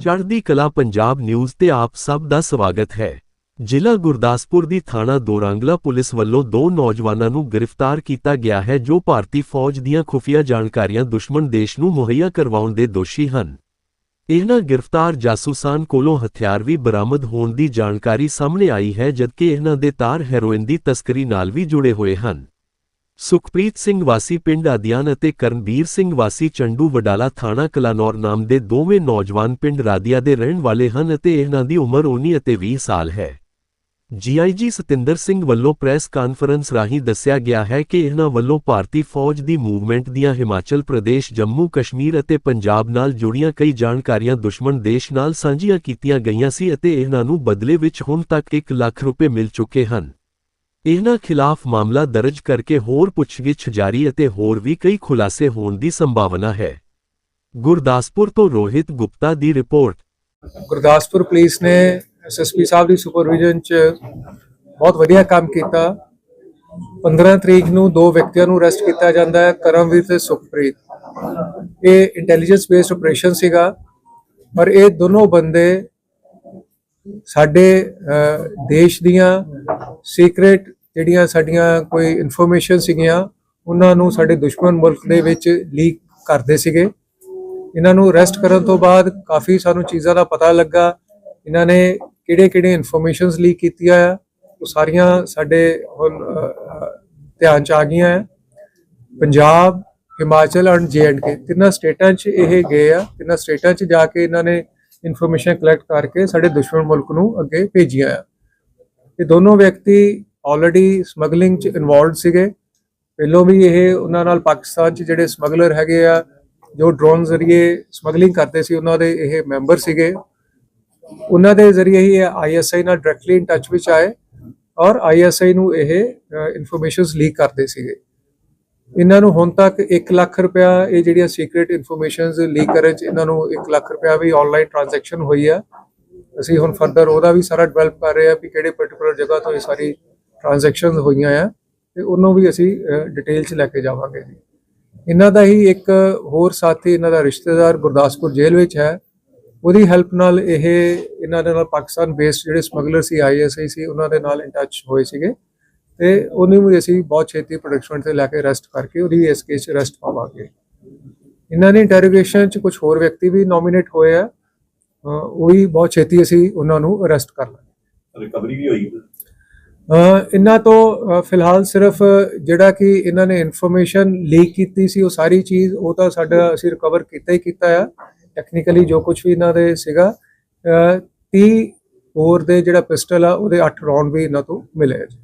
ਚੜ੍ਹਦੀ ਕਲਾ ਪੰਜਾਬ ਨਿਊਜ਼ ਤੇ ਆਪ ਸਭ ਦਾ ਸਵਾਗਤ ਹੈ। ਜ਼ਿਲ੍ਹਾ ਗੁਰਦਾਸਪੁਰ ਦੀ ਥਾਣਾ ਦੋਰਾਂਗਲਾ ਪੁਲਿਸ ਵੱਲੋਂ ਦੋ ਨੌਜਵਾਨਾਂ ਨੂੰ ਗ੍ਰਿਫਤਾਰ ਕੀਤਾ ਗਿਆ ਹੈ ਜੋ ਭਾਰਤੀ ਫੌਜ ਦੀਆਂ ਖੁਫੀਆ ਜਾਣਕਾਰੀਆਂ ਦੁਸ਼ਮਣ ਦੇਸ਼ ਨੂੰ ਮੁਹੱਈਆ ਕਰਵਾਉਣ ਦੇ ਦੋਸ਼ੀ ਹਨ। ਇਹਨਾਂ ਗ੍ਰਿਫਤਾਰ ਜਾਸੂਸਾਨ ਕੋਲੋਂ ਹਥਿਆਰ ਵੀ ਬਰਾਮਦ ਹੋਣ ਦੀ ਜਾਣਕਾਰੀ ਸਾਹਮਣੇ ਆਈ ਹੈ ਜਦਕਿ ਇਹਨਾਂ ਦੇ ਤਾਰ ਹੈਰੋਇਨ ਦੀ ਤਸਕਰੀ ਨਾਲ ਵੀ ਜੁੜੇ ਹੋਏ ਹਨ। ਸੁਖਪ੍ਰੀਤ ਸਿੰਘ ਵਾਸੀ ਪਿੰਡ ਆਦਿਆਨ ਅਤੇ ਕਰਨਵੀਰ ਸਿੰਘ ਵਾਸੀ ਚੰਡੂ ਵਡਾਲਾ ਥਾਣਾ ਕਲਾਨੌਰ ਨਾਮ ਦੇ ਦੋਵੇਂ ਨੌਜਵਾਨ ਪਿੰਡ ਰਾਦੀਆ ਦੇ ਰਹਿਣ ਵਾਲੇ ਹਨ ਅਤੇ ਇਹਨਾਂ ਦੀ ਉਮਰ 19 ਅਤੇ 20 ਸਾਲ ਹੈ। ਜੀਆਈਜੀ ਸਤਿੰਦਰ ਸਿੰਘ ਵੱਲੋਂ ਪ੍ਰੈਸ ਕਾਨਫਰੰਸ ਰਾਹੀਂ ਦੱਸਿਆ ਗਿਆ ਹੈ ਕਿ ਇਹਨਾਂ ਵੱਲੋਂ ਭਾਰਤੀ ਫੌਜ ਦੀ ਮੂਵਮੈਂਟ ਦੀਆਂ ਹਿਮਾਚਲ ਪ੍ਰਦੇਸ਼, ਜੰਮੂ ਕਸ਼ਮੀਰ ਅਤੇ ਪੰਜਾਬ ਨਾਲ ਜੁੜੀਆਂ ਕਈ ਜਾਣਕਾਰੀਆਂ ਦੁਸ਼ਮਣ ਦੇਸ਼ ਨਾਲ ਸਾਂਝੀਆਂ ਕੀਤੀਆਂ ਗਈਆਂ ਸੀ ਅਤੇ ਇਹਨਾਂ ਨੂੰ ਬਦਲੇ ਵਿੱਚ ਹੁਣ ਤੱਕ 1 ਲੱਖ ਰੁਪਏ ਮਿਲ ਚੁੱਕੇ ਹਨ। ਇਹਨਾਂ ਖਿਲਾਫ ਮਾਮਲਾ ਦਰਜ ਕਰਕੇ ਹੋਰ ਪੁੱਛਗਿੱਛ ਜਾਰੀ ਅਤੇ ਹੋਰ ਵੀ ਕਈ ਖੁਲਾਸੇ ਹੋਣ ਦੀ ਸੰਭਾਵਨਾ ਹੈ। ਗੁਰਦਾਸਪੁਰ ਤੋਂ ਰੋਹਿਤ ਗੁਪਤਾ ਦੀ ਰਿਪੋਰਟ। ਗੁਰਦਾਸਪੁਰ ਪੁਲਿਸ ਨੇ ਐਸਐਸਪੀ ਸਾਹਿਬ ਦੀ ਸੁਪਰਵਿਜ਼ਨ ਚ ਬਹੁਤ ਵਧੀਆ ਕੰਮ ਕੀਤਾ। 15 ਤਰੀਕ ਨੂੰ ਦੋ ਵਿਅਕਤੀਆਂ ਨੂੰ ਅਰੈਸਟ ਕੀਤਾ ਜਾਂਦਾ ਹੈ, ਕਰਮਵੀਰ ਤੇ ਸੁਖਪ੍ਰੀਤ। ਇਹ ਇੰਟੈਲੀਜੈਂਸ ਬੇਸਡ ਆਪਰੇਸ਼ਨ ਸੀਗਾ, ਪਰ ਇਹ ਦੋਨੋਂ ਬੰਦੇ ਸਾਡੇ ਦੇਸ਼ ਦੀਆਂ ਸੀਕ੍ਰੇਟ ਜਿਹੜੀਆਂ ਸਾਡੀਆਂ ਕੋਈ ਇਨਫੋਰਮੇਸ਼ਨ ਸੀਗੀਆਂ, ਉਹਨਾਂ ਨੂੰ ਸਾਡੇ ਦੁਸ਼ਮਣ ਮੁਲਕ ਦੇ ਵਿੱਚ ਲੀਕ ਕਰਦੇ ਸੀਗੇ। ਇਹਨਾਂ ਨੂੰ ਅਰੈਸਟ ਕਰਨ ਤੋਂ ਬਾਅਦ ਕਾਫੀ ਸਾਨੂੰ ਚੀਜ਼ਾਂ ਦਾ ਪਤਾ ਲੱਗਾ। ਇਹਨਾਂ ਨੇ ਕਿਹੜੇ-ਕਿਹੜੇ ਇਨਫੋਰਮੇਸ਼ਨਸ ਲੀਕ ਕੀਤੀਆਂ ਆ, ਉਹ ਸਾਰੀਆਂ ਸਾਡੇ ਹੁਣ ਧਿਆਨ ਚ ਆ ਗਈਆਂ ਆ। ਪੰਜਾਬ, ਹਿਮਾਚਲ ਐਂਡ ਕੇ ਤਿੰਨਾਂ ਸਟੇਟਾਂ 'ਚ ਇਹ ਗਏ ਆ, ਤਿੰਨਾਂ ਸਟੇਟਾਂ 'ਚ ਜਾ ਕੇ ਇਹਨਾਂ ਨੇ ਇਨਫੋਰਮੇਸ਼ਨ ਕਲੈਕਟ ਕਰਕੇ ਸਾਡੇ ਦੁਸ਼ਮਣ ਮੁਲਕ ਨੂੰ ਅੱਗੇ ਭੇਜੀਆਂ ਆ। ਇਹ ਦੋਨੋਂ ਵਿਅਕਤੀ ਆਲਰੇਡੀ ਸਮਗਲਿੰਗ 'ਚ ਇਨਵੋਲਡ ਸੀਗੇ। ਪਹਿਲੋਂ ਵੀ ਇਹ ਉਹਨਾਂ ਨਾਲ ਪਾਕਿਸਤਾਨ 'ਚ ਜਿਹੜੇ ਸਮਗਲਰ ਹੈਗੇ ਆ, ਜੋ ਡਰੋਨ ਜ਼ਰੀਏ ਸਮਗਲਿੰਗ ਕਰਦੇ ਸੀ, ਉਹਨਾਂ ਦੇ ਇਹ ਮੈਂਬਰ ਸੀਗੇ। ਉਹਨਾਂ ਦੇ ਜ਼ਰੀਏ ਹੀ ਆਈਐਸਆਈ ਨਾਲ ਡਾਇਰੈਕਟਲੀ ਇਨ ਟੱਚ ਵਿੱਚ ਆਏ ਔਰ ਆਈਐਸਆਈ ਨੂੰ ਇਹ ਇਨਫੋਰਮੇਸ਼ਨਸ ਲੀਕ ਕਰਦੇ ਸੀਗੇ। ਇਹਨਾਂ ਨੂੰ ਹੁਣ ਤੱਕ 1 ਲੱਖ ਰੁਪਇਆ ਇਹ ਜਿਹੜੀਆਂ ਸੀਕ੍ਰੀਟ ਇਨਫੋਰਮੇਸ਼ਨਸ ਲੀਕ ਕਰਨ ਚ ਇਹਨਾਂ ਨੂੰ 1 ਲੱਖ ਰੁਪਇਆ ਵੀ ਆਨਲਾਈਨ ਟ੍ਰਾਂਜੈਕਸ਼ਨ ਹੋਈ ਆ। ਅਸੀਂ ਹੁਣ ਫਰਦਰ ਉਹਦਾ ਵੀ ਸਾਰਾ ਡਿਵੈਲਪ ਕਰ ਰਹੇ ਆ ਵੀ ਕਿਹੜੇ ਪਾਰਟਿਕੂਲਰ ਜਗ੍ਹਾ ਤੋਂ ਇਹ ਸਾਰੀ ਟ੍ਰਾਂਜੈਕਸ਼ਨ ਹੋਈਆਂ ਆ ਤੇ ਉਹਨੂੰ ਵੀ ਅਸੀਂ ਡਿਟੇਲ ਚ ਲੈ ਕੇ ਜਾਵਾਂਗੇ ਜੀ। ਇਹਨਾਂ ਦਾ ਹੀ ਇੱਕ ਹੋਰ ਸਾਥੀ, ਇਹਨਾਂ ਦਾ ਰਿਸ਼ਤੇਦਾਰ ਗੁਰਦਾਸਪੁਰ ਜੇਲ੍ਹ ਵਿੱਚ ਹੈ। ਉਹਦੀ ਹੈਲਪ ਨਾਲ ਇਹ, ਇਹਨਾਂ ਦੇ ਨਾਲ ਪਾਕਿਸਤਾਨ ਬੇਸਡ ਜਿਹੜੇ ਸਮਗਲਰ ਸੀ ਆਈਐਸਆਈ ਸੀ, ਉਹਨਾਂ ਦੇ ਨਾਲ ਇਨ ਟੱਚ ਹੋਏ ਸੀਗੇ। ਤੇ ਉਹਨੂੰ ਵੀ ਅਸੀਂ ਬਹੁਤ ਛੇਤੀ ਪ੍ਰੋਡਕਸ਼ਨ ਤੇ ਲੈ ਕੇ ਅਰੈਸਟ ਕਰਕੇ ਉਹਦੀ ਇਸ ਕੇਸ ਚ ਅਰੈਸਟ ਪਾਵਾਂਗੇ। ਇਹਨਾਂ ਨੇ ਇੰਟਰੋਗੇਸ਼ਨ ਚ ਕੁਝ ਹੋਰ ਵਿਅਕਤੀ ਵੀ ਨੋਮੀਨੇਟ ਹੋਏ ਆ। ਉਹ ਵੀ ਬਹੁਤ ਛੇਤੀ ਅਸੀਂ ਉਹਨਾਂ ਨੂੰ ਅਰੈਸਟ ਕਰ ਲਾਂਗੇ। ਰਿਕਵਰੀ ਵੀ ਹੋਈ। ਇਹਨਾਂ ਤੋਂ ਫਿਲਹਾਲ ਸਿਰਫ ਜਿਹੜਾ ਕਿ ਇਹਨਾਂ ਨੇ ਇਨਫੋਰਮੇਸ਼ਨ ਲੀਕ ਕੀਤੀ ਸੀ ਉਹ ਸਾਰੀ ਚੀਜ਼ ਉਹ ਤਾਂ ਸਾਡਾ ਅਸੀਂ ਰਿਕਵਰ ਕੀਤਾ ਹੀ ਕੀਤਾ ਆ। ਟੈਕਨੀਕਲੀ ਜੋ ਕੁਝ ਵੀ ਇਹਨਾਂ ਦੇ ਸੀਗਾ ਅਹ 30 ਹੋਰ ਦੇ ਜਿਹੜਾ ਪਿਸਟਲ ਆ ਉਹਦੇ 8 ਰਾਉਂਡ ਵੀ ਇਹਨਾਂ ਤੋਂ ਮਿਲੇ ਜੀ।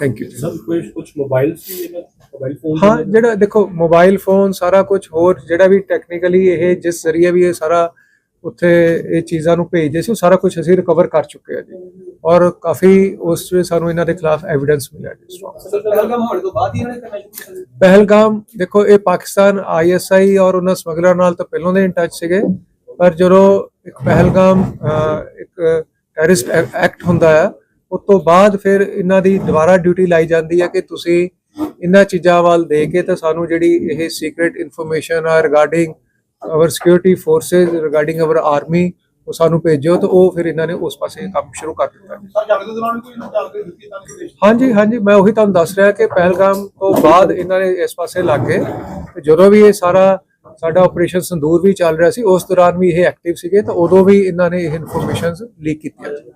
ਥੈਂਕ ਯੂ ਸਭ ਕੁਝ ਕੁਝ ਮੋਬਾਈਲ ਸੀ ਮੋਬਾਈਲ ਫੋਨ ਹਾਂ ਜਿਹੜਾ ਦੇਖੋ ਮੋਬਾਈਲ ਫੋਨ ਸਾਰਾ ਕੁਝ ਹੋਰ ਜਿਹੜਾ ਵੀ ਟੈਕਨੀਕਲੀ ਇਹ ਜਿਸ ਜ਼ਰੀਏ ਵੀ ਇਹ ਸਾਰਾ ਉੱਥੇ ਇਹ ਚੀਜ਼ਾਂ ਨੂੰ ਭੇਜਦੇ ਸੀ ਉਹ ਸਾਰਾ ਕੁਝ ਅਸੀਂ ਰਿਕਵਰ ਕਰ ਚੁੱਕੇ ਆ ਜੀ। ਔਰ ਕਾਫੀ ਉਸ ਵਿੱਚ ਸਾਨੂੰ ਇਹਨਾਂ ਦੇ ਖਿਲਾਫ ਐਵੀਡੈਂਸ ਮਿਲਿਆ ਜੀ ਪਹਿਲਗਾਮ ਹੋਣ ਤੋਂ ਬਾਅਦ ਹੀ ਇਹਨਾਂ ਨੇ ਕਰਨਾ ਸ਼ੁਰੂ ਕੀਤਾ ਸੀ। ਪਹਿਲਗਾਮ ਦੇਖੋ ਇਹ ਪਾਕਿਸਤਾਨ ਆਈਐਸਆਈ ਔਰ ਉਹਨਾਂ ਸਮਗਲਰ ਨਾਲ ਤਾਂ ਪਹਿਲਾਂ ਦੇ ਇਨ ਟੱਚ ਸੀਗੇ ਪਰ ਜਦੋਂ ਇੱਕ ਪਹਿਲਗਾਮ ਇੱਕ ਟੈਰਰਿਸਟ ਐਕਟ ਹੁੰਦਾ ਆ ਉਸ ਤੋਂ ਬਾਅਦ ਫਿਰ ਇਹਨਾਂ ਦੀ ਦੁਬਾਰਾ ਡਿਊਟੀ ਲਾਈ ਜਾਂਦੀ ਹੈ ਕਿ ਤੁਸੀਂ ਇਹਨਾਂ ਚੀਜ਼ਾਂ ਵੱਲ ਦੇ ਕੇ ਤਾਂ ਸਾਨੂੰ ਜਿਹੜੀ ਇਹ ਸੀਕ੍ਰੀਟ ਇਨਫੋਰਮੇਸ਼ਨ ਆ regarding our security forces regarding our army ਉਹ ਸਾਨੂੰ ਭੇਜੋ ਤਾਂ ਉਹ ਫਿਰ ਇਹਨਾਂ ਨੇ ਉਸ ਪਾਸੇ ਕੰਮ ਸ਼ੁਰੂ ਕਰ ਦਿੱਤਾ। ਹਾਂਜੀ ਹਾਂਜੀ ਮੈਂ ਉਹੀ ਤੁਹਾਨੂੰ ਦੱਸ ਰਿਹਾ ਕਿ ਪਹਿਲਗਾਮ ਤੋਂ ਬਾਅਦ ਇਹਨਾਂ ਨੇ ਇਸ ਪਾਸੇ ਲੱਗ ਗਏ। ਤੇ ਜਦੋਂ ਵੀ ਇਹ ਸਾਰਾ ਸਾਡਾ ਆਪਰੇਸ਼ਨ ਸੰਦੂਰ ਵੀ ਚੱਲ ਰਿਹਾ ਸੀ ਉਸ ਦੌਰਾਨ ਵੀ ਇਹ ਐਕਟਿਵ ਸੀਗੇ ਤਾਂ ਉਦੋਂ ਵੀ ਇਹਨਾਂ ਨੇ ਇਹ ਇਨਫੋਰਮੇਸ਼ਨਸ ਲੀਕ ਕੀਤੀਆਂ। ਸੀ